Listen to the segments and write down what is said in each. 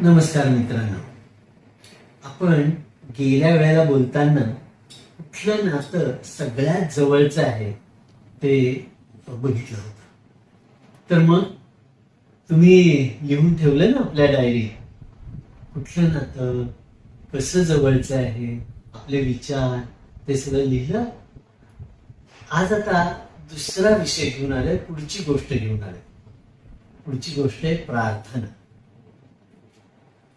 नमस्कार मित्रांनो. आपण गेल्या वेळेला बोलताना कुठलं नातं सगळ्यात जवळचं आहे ते बघितलं होतं. तर मग तुम्ही लिहून ठेवलं ना आपल्या डायरी कुठलं नातं कसं जवळचं आहे आपले विचार ते सगळं लिहिलं? आज आता दुसरा विषय घेऊन आलोय पुढची गोष्ट घेऊन आलोय. पुढची गोष्ट आहे प्रार्थना.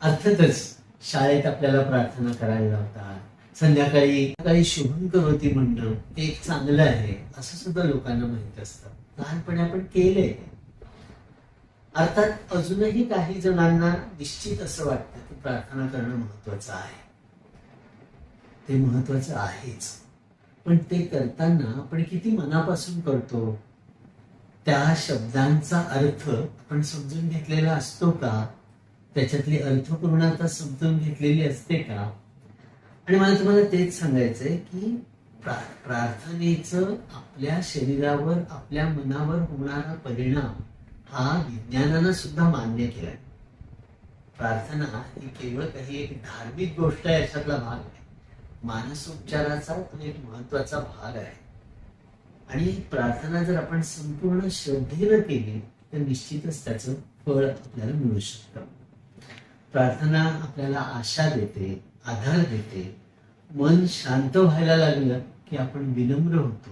अर्थातच शाळेत आपल्याला प्रार्थना करायला लावतात. संध्याकाळी काही शुभंकर होती म्हणणं ते एक चांगलं आहे असं सुद्धा लोकांना माहीत असतं. लहानपणी आपण केलंय. अर्थात अजूनही काही जणांना निश्चित असं वाटतं की प्रार्थना करणं महत्वाचं आहे. ते महत्वाचं आहेच. पण ते करताना आपण किती मनापासून करतो? त्या शब्दांचा अर्थ आपण समजून घेतलेला असतो का? त्याच्यातली अर्थपूर्णता समजून घेतलेली असते का? आणि मला तुम्हाला तेच सांगायचंय की प्रार्थनेचं आपल्या शरीरावर आपल्या मनावर होणारा परिणाम हा विज्ञानानं सुद्धा मान्य केलाय. प्रार्थना ही केवळ काही एक धार्मिक गोष्ट आहे अशातला भाग आहे मानसोपचाराचा तो एक महत्त्वाचा भाग आहे. आणि प्रार्थना जर आपण संपूर्ण श्रद्धेनं केली तर निश्चितच त्याचं फळ आपल्याला मिळू शकतं. प्रार्थना आपल्याला आशा देते आधार देते. मन शांत व्हायला लागलं की आपण विनम्र होतो.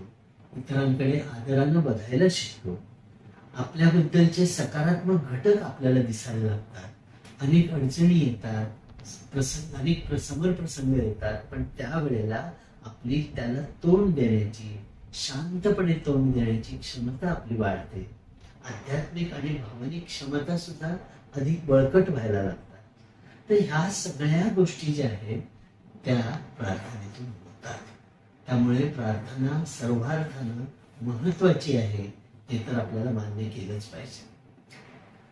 इतरांकडे आदरानं बघायला शिकतो. आपल्याबद्दलचे सकारात्मक घटक आपल्याला दिसायला लागतात. अनेक अडचणी येतात प्रसंग अनेक प्रसमर प्रसंग येतात पण त्यावेळेला आपली त्याला तोंड देण्याची शांतपणे तोंड देण्याची क्षमता आपली वाढते. आध्यात्मिक आणि भावनिक क्षमता सुद्धा अधिक बळकट व्हायला लागतात. तर ह्या सगळ्या गोष्टी ज्या आहेत त्या प्रार्थनेतून होतात. त्यामुळे प्रार्थना सर्वार्थानं महत्वाची आहे हे तर आपल्याला मान्य केलंच पाहिजे.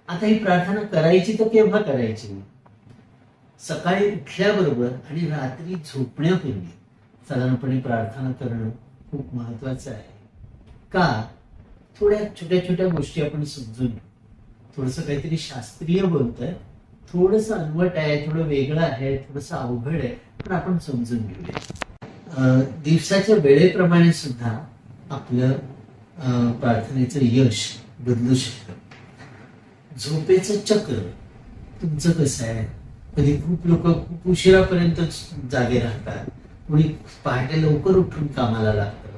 आता ही प्रार्थना करायची तर केव्हा करायची? सकाळी उठल्याबरोबर आणि रात्री झोपण्यापूर्वी. साधारणपणे प्रार्थना करणं खूप महत्वाचं आहे. का? थोड्या छोट्या छोट्या गोष्टी आपण समजून थोडस काहीतरी शास्त्रीय बोलतोय. थोडस अनवट आहे थोडं वेगळं आहे थोडस अवघड आहे पण आपण समजून घेऊया. अं, दिवसाच्या वेळेप्रमाणे सुद्धा आपलं प्रार्थनेचं यश बदलू शकतं. झोपेचं चक्र तुमचं कसं आहे? कधी खूप लोक खूप उशिरापर्यंत जागे राहतात. कोणी पहाटे लवकर उठून कामाला लागतं.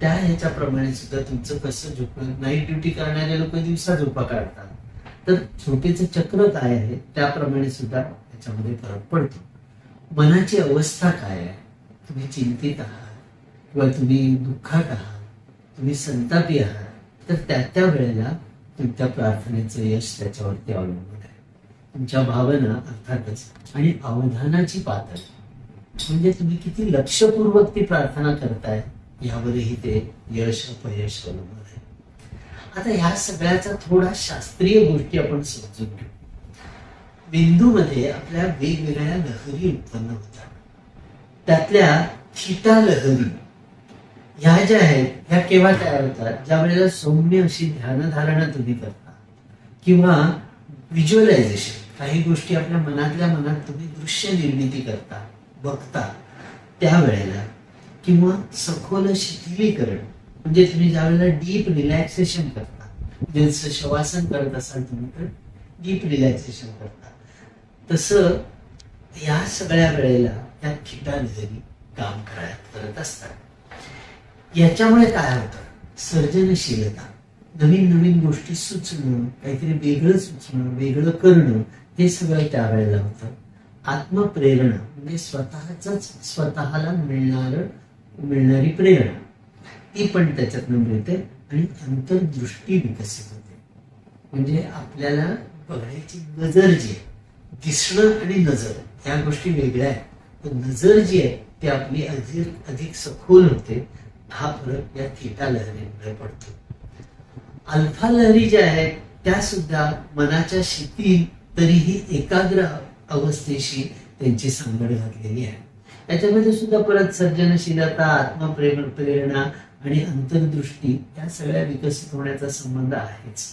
त्या ह्याच्याप्रमाणे सुद्धा तुमचं कसं झोप नाईट ड्युटी करणारे लोक दिवसा झोपा काढतात. तर झोपेचं चक्र काय आहे त्याप्रमाणे सुद्धा त्याच्यामध्ये फरक पडतो. मनाची अवस्था काय आहे तुम्ही चिंतित आहात किंवा तुम्ही दुःखात आहात तुम्ही संतापी आहात तर त्या त्या वेळेला तुमच्या प्रार्थनेचं यश त्याच्यावरती अवलंबून आहे. तुमच्या भावना अर्थातच आणि अवधानाची पातळी. म्हणजे तुम्ही किती लक्षपूर्वक ती प्रार्थना करताय यावरही ते यश अपयश अवलंबून आहे. आता ह्या सगळ्याचा थोडा शास्त्रीय गोष्टी आपण समजून घेऊ. मेंदूमध्ये आपल्या वेगवेगळ्या लहरी उत्पन्न होतात. त्यातल्या थिटा लहरी ह्या ज्या आहेत ह्या केव्हा तयार होतात? ज्या वेळेला सौम्य अशी ध्यानधारणा तुम्ही करता. किंवा व्हिज्युअलायझेशन काही गोष्टी आपल्या मनातल्या मनात तुम्ही दृश्य निर्मिती करता बघता. त्यावेळेला किंवा सखोल शिथिलीकरण म्हणजे तुम्ही ज्या वेळेला डीप रिलॅक्सेशन करता जसं शवासन करत असाल तुम्ही तर डीप रिलॅक्सेशन करता. तसं या सगळ्या वेळेला त्या ठिकाणी जरी काम करायला करत असतात याच्यामुळे काय होतं? सर्जनशीलता. नवीन नवीन गोष्टी सुचणं काहीतरी वेगळं सुचणं वेगळं करणं हे सगळं त्यावेळेला होतं. आत्मप्रेरणा म्हणजे स्वतःच स्वतःला मिळणार मिळणारी प्रेरणा. ती पण त्याच्यातनं मिळते आणि अंतर्दृष्टी विकसित होते. म्हणजे आपल्याला बघायची नजर जी आहे दिसणं आणि नजर या गोष्टी वेगळ्या आहेत. पण नजर जी आहे ती आपली अधिक अधिक सखोल होते. हा फरक या थिटा लहरीमुळे पडतो. अल्फा लहरी ज्या आहेत त्या सुद्धा मनाच्या शिती तरीही एकाग्र अवस्थेशी त्यांची सांगड घातलेली आहे. त्याच्यामध्ये सुद्धा परत सर्जनशीलता आत्मप्रेम प्रेरणा आणि अंतर्दृष्टी या सगळ्या विकसित होण्याचा संबंध आहेच.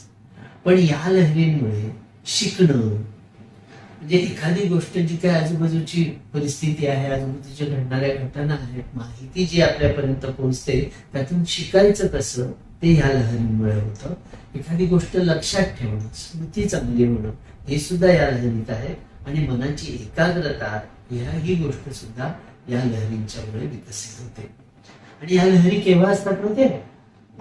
पण या लहरींमुळे शिकणं म्हणजे एखादी गोष्ट जी काय आजूबाजूची परिस्थिती आहे आजूबाजूच्या घडणाऱ्या घटना आहेत माहिती जी आपल्यापर्यंत पोहोचते त्यातून शिकायचं कसं ते ह्या लहरीमुळे होतं. एखादी गोष्ट लक्षात ठेवणं स्मृती चांगली होणं हे सुद्धा या लहरीत आहे. आणि मनाची एकाग्रता ह्या ही गोष्ट सुद्धा या लहरींच्यामुळे विकसित होते. आणि या लहरी केव्हा असतात माहितीये?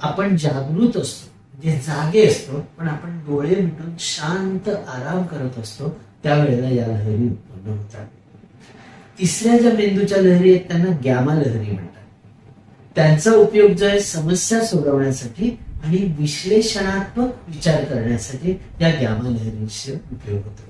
आपण जागृत असतो. म्हणजे जागे असतो पण आपण डोळे मिटून शांत आराम करत असतो. त्यावेळेला या लहरी उत्पन्न होतात. तिसऱ्या ज्या मेंदूच्या लहरी आहेत त्यांना गॅमा लहरी म्हणतात. त्यांचा उपयोग जो आहे समस्या सोडवण्यासाठी आणि विश्लेषणात्मक विचार करण्यासाठी या गॅमा लहरींचा उपयोग होतो.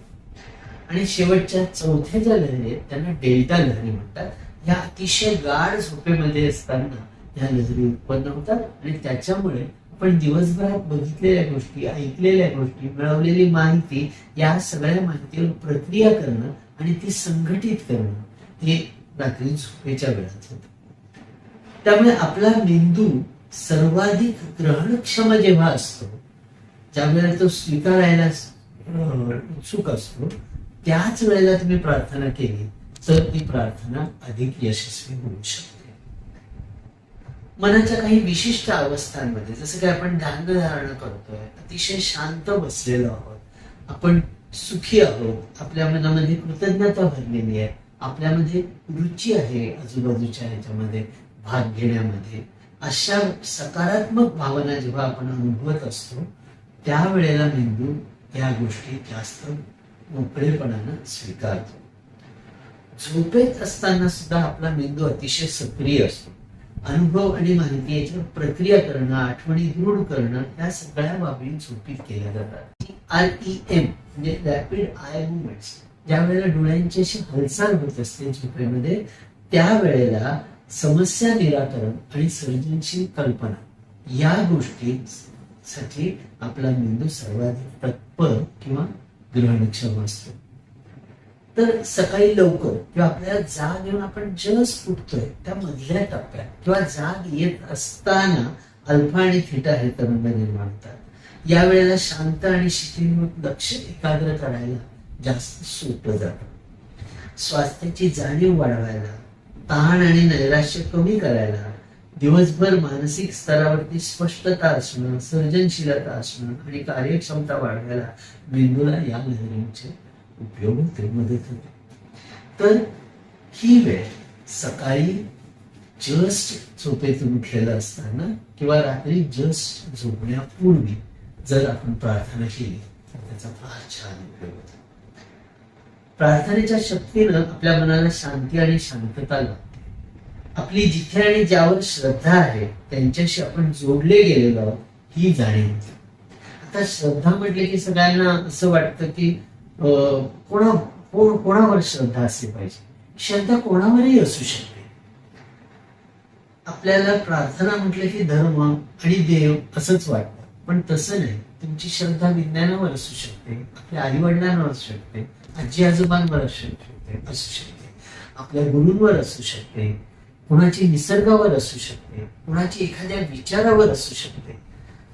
आणि शेवटच्या चौथ्या ज्या लहरी आहेत त्यांना डेल्टा लहरी म्हणतात. ह्या अतिशय गाढ झोपेमध्ये असताना ह्या नजरी उत्पन्न होतात आणि त्याच्यामुळे आपण दिवसभरात बघितलेल्या गोष्टी ऐकलेल्या गोष्टी मिळवलेली माहिती या सगळ्या माहितीवर प्रक्रिया करणं आणि ती संघटित करणं हे रात्री झोपेच्या वेळात होत. त्यामुळे आपला मेंदू सर्वाधिक ग्रहणक्षम जेव्हा असतो ज्यावेळेला तो स्वीकारायला उत्सुक असतो त्याच वेळेला तुम्ही प्रार्थना केली. तर ती प्रार्थना अधिक यशस्वी होऊ शकते. मनाच्या काही विशिष्ट अवस्थांमध्ये जसं की आपण ध्यान धारणा करतोय अतिशय शांत बसलेलो आहोत आपण सुखी आहोत आपल्या मनामध्ये कृतज्ञता भरलेली आहे आपल्यामध्ये रुची आहे आजूबाजूच्या ह्याच्यामध्ये भाग घेण्यामध्ये अशा सकारात्मक भावना जेव्हा आपण अनुभवत असतो त्यावेळेला मेंदू या गोष्टी जास्त मोकळेपणानं स्वीकारतो. झोपेत असताना सुद्धा आपला मेंदू अतिशय सक्रिय असतो. अनुभव आणि माहिती याच्यावर प्रक्रिया करणं आठवणी दृढ करणं या सगळ्या बाबी झोपीत केल्या जातात. आर ई एम म्हणजे रॅपिड आय मुवमेंट्स ज्या वेळेला डोळ्यांची अशी हालचाल होत असते झोपेमध्ये त्यावेळेला समस्या निराकरण आणि सर्जनशील कल्पना या गोष्टीसाठी आपला मेंदू सर्वाधिक तत्पर किंवा ग्रहणक्षम असतो. तर सकाळी लवकर किंवा आपल्याला जाग येऊन आपण जस्ट उठतोय त्या मधल्या टप्प्यात किंवा जाग येत असताना अल्फा आणि थिटा हे तरंग निर्माण होतात. या वेळेला शांत आणि शिथिल लक्ष एकाग्र करायला जास्त सोपं जात. स्वास्थ्याची जाणीव वाढवायला ताण आणि नैराश्य कमी करायला दिवसभर मानसिक स्तरावरती स्पष्टता असणं सर्जनशीलता असणं आणि कार्यक्षमता वाढवायला मेंदूला या लहरींचे उपयोग मदत होते तर ही वेळ सकाळी जस्ट झोपेतून उठलेलं असताना किंवा रात्री जस्ट झोपण्यापूर्वी जर आपण प्रार्थना केली तर त्याचा फार छान उपयोग होतो. प्रार्थनेच्या शक्तीनं आपल्या मनाला शांती आणि शांतता लाभते आपली जिथे आणि ज्यावर श्रद्धा आहे त्यांच्याशी आपण जोडले गेलेलो आहोत ही जाणीव होते. आता श्रद्धा म्हटले की सगळ्यांना असं वाटतं की कोणा कोण कोणावर श्रद्धा असली पाहिजे? श्रद्धा कोणावरही असू शकते. आपल्याला प्रार्थना म्हटलं की धर्म आणि देव असंच वाटतं. पण तसं नाही. तुमची श्रद्धा विज्ञानावर असू शकते. आपल्या आईवडिलांवर असू शकते. आजी आजोबांवर असू शकते असू शकते. आपल्या गुरूंवर असू शकते. कुणाची निसर्गावर असू शकते. कुणाची एखाद्या विचारावर असू शकते.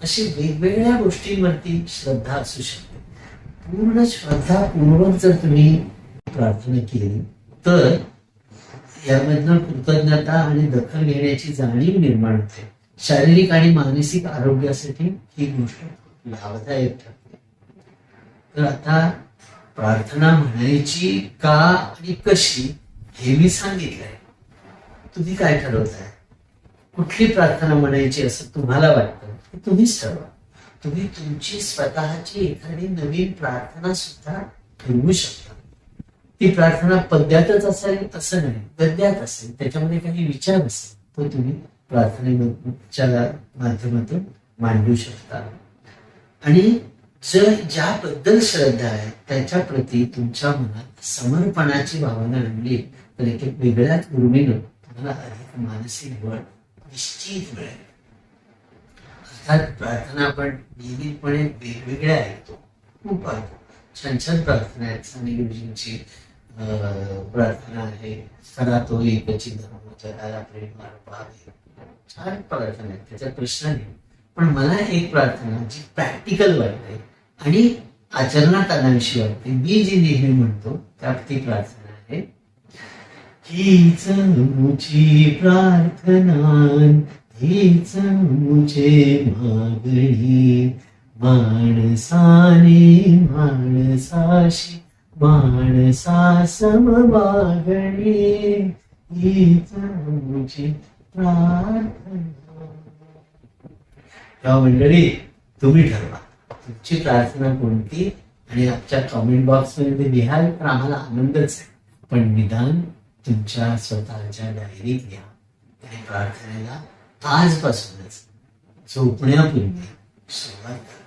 अशी वेगवेगळ्या गोष्टींवरती श्रद्धा असू शकते. पूर्ण श्रद्धापूर्वक जर तुम्ही प्रार्थना केली तर यामधनं कृतज्ञता आणि दखल घेण्याची जाणीव निर्माण होते. शारीरिक आणि मानसिक आरोग्यासाठी ही गोष्ट लाभदायक ठरते. तर आता प्रार्थना म्हणायची का आणि कशी हे मी सांगितलंय. तुम्ही काय ठरवताय? कुठली प्रार्थना म्हणायची असं तुम्हाला वाटतं तुम्हीच ठरवा. तुम्ही तुमची स्वतःची एखादी नवीन प्रार्थना सुद्धा ठरवू शकता. ती प्रार्थना पद्यातच असेल असं नाही. गद्यात असेल. त्याच्यामध्ये काही विचार असेल तो तुम्ही प्रार्थनेच्या माध्यमातून मांडू शकता. आणि जर ज्याबद्दल श्रद्धा आहे त्याच्या प्रती तुमच्या मनात समर्पणाची भावना आणली तर एक वेगळ्याच उर्मीनं तुम्हाला अधिक मानसिक बळ निश्चित मिळेल. अर्थात प्रार्थना आपण नियमितपणे वेगवेगळ्या ऐकतो खूप ऐकतो छान छान प्रार्थना आहेत. स्वामी प्रार्थना आहे. सदा तो एकची धर्म जगाला प्रेम पाहावे छान प्रार्थना आहेत. त्याचा प्रश्न नाही. पण मला एक प्रार्थना जी प्रॅक्टिकल वाटते आणि आचरणात आणाविषयी वाटते मी जी नेहमी म्हणतो त्या ती प्रार्थना आहे. हीच मुची प्रार्थना हीच मुझे मागणी माणसाने माणसाशी माणसा सम मागणी. हीच मुझे प्रार्थना. तेव्हा मंडळी तुम्ही ठरवा. तुमची प्रार्थना कोणती? आणि आमच्या कमेंट बॉक्समध्ये ते लिहाल तर आम्हाला आनंदच आहे. पण निदान तुमच्या स्वतःच्या डायरीत घ्या आणि प्रार्थनेला आजपासूनच झोपण्यापूर्वी. सुरुवात करा